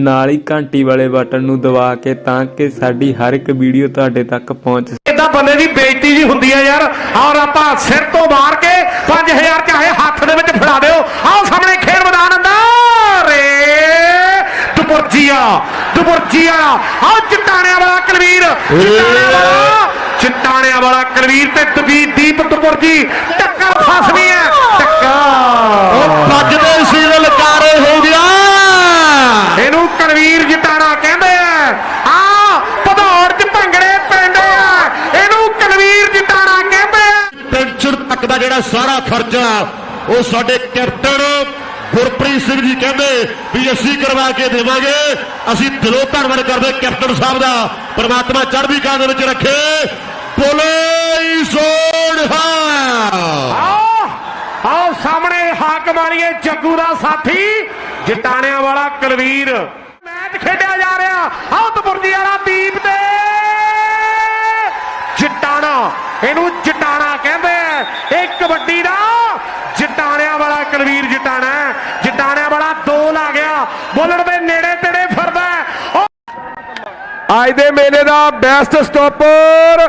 ਨਾਲ ਹੀ ਘੰਟੀ ਵਾਲੇ ਬਟਨ ਨੂੰ ਦਬਾ ਕੇ ਤਾਂ ਕਿ ਸਾਡੀ ਹਰ ਇੱਕ ਵੀਡੀਓ ਤੁਹਾਡੇ ਤੱਕ ਪਹੁੰਚ ਇਦਾਂ ਬੰਦੇ ਦੀ ਬੇਇੱਜ਼ਤੀ ਜੀ ਹੁੰਦੀ ਹੈ ਯਾਰ। ਔਰ ਆਪਾਂ ਸਿਰ ਤੋਂ ਮਾਰ ਕੇ 5000 ਚਾਹੇ ਹੱਥ ਦੇ ਵਿੱਚ ਫੜਾ ਦਿਓ। ਆਓ ਸਾਹਮਣੇ ਖੇਡ ਮੈਦਾਨ ਅੰਦਰ। ਰੇ ਦੁਪੁਰਜੀਆ ਦੁਪੁਰਜੀਆ। ਆਓ ਚਟਾਣਿਆਂ ਵਾਲਾ ਕਲਵੀਰ ਚਟਾਣਿਆਂ ਵਾਲਾ ਚਟਾਣਿਆਂ ਵਾਲਾ ਕਲਵੀਰ ਤੇ ਦਬੀ ਦੀਪ ਦੁਪੁਰਜੀ। ਟੱਕਰ ਫਸਵੀ ਹੈ ਟੱਕਰ ਵੱਜਦੇ ਸੀ ਲਲਕਾਰੇ ਹੋ ਗਿਆ ਕਲਵੀਰ ਜਟਾਣਾ ਕਹਿੰਦੇ ਆ ਆ ਭਦੌੜ ਚ ਭੰਗੜੇ ਪੈਂਦੇ ਆ ਇਹਨੂੰ ਕਲਵੀਰ ਜਟਾਣਾ ਕਹਿੰਦੇ ਆ. ਪੈਨਸ਼ਨ ਤੱਕ ਦਾ ਜਿਹੜਾ ਸਾਰਾ ਖਰਚਾ ਉਹ ਸਾਡੇ ਕੈਪਟਨ ਗੁਰਪ੍ਰੀਤ ਸਿੰਘ ਜੀ ਕਹਿੰਦੇ ਵੀ ਅਸੀਂ ਕਰਵਾ ਕੇ ਦੇਵਾਂਗੇ ਅਸੀਂ ਦਿਲੋਂ ਧੰਨਵਾਦ ਕਰਦੇ ਕੈਪਟਨ ਸਾਹਿਬ ਦਾ ਪ੍ਰਮਾਤਮਾ ਚੜ੍ਹਦੀ ਕਲਾ ਦੇ ਵਿੱਚ ਰੱਖੇ। ਬੋਲੇ ਸੋਨਹਾ ਆਓ ਸਾਹਮਣੇ ਹਾਕ ਮਾਰੀਏ ਜੱਗੂ ਦਾ ਸਾਥੀ ਜਟਾਣਿਆਂ ਵਾਲਾ ਕਲਵੀਰ। ਖੇਡਿਆ ਜਾ ਰਿਹਾ। ਆਓ ਤਪੁਰਜੀ ਵਾਲਾ ਦੀਪ ਤੇ। ਜਟਾਣਾ, ਇਹਨੂੰ ਜਟਾਣਾ ਕਹਿੰਦੇ ਆ। ਇਹ ਕਬੱਡੀ ਦਾ। ਜਟਾਣਿਆਂ ਵਾਲਾ ਕਲਵੀਰ ਜਟਾਣਾ ਜਟਾਣਿਆਂ ਵਾਲਾ ਦੋ ਲਾ ਗਿਆ। ਬੁੱਲਰ ਦੇ ਨੇੜੇ ਤੇੜੇ ਫਿਰਦਾ ਅੱਜ ਦੇ ਮੇਲੇ ਦਾ ਬੈਸਟ ਸਟਾਪਰ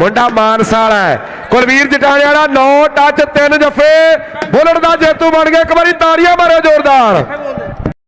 ਮੁੰਡਾ ਮਾਨਸਾ ਹੈ। ਕੁਲਵੀਰ ਜਟਾਣੇ ਵਾਲਾ 9 ਟੱਚ 3 ਜਫੇ। ਬੁਲਟ ਦਾ ਜੇਤੂ ਬਣ ਗਿਆ। ਇੱਕ ਵਾਰੀ ਤਾੜੀਆਂ ਮਾਰੋ ਜ਼ੋਰਦਾਰ।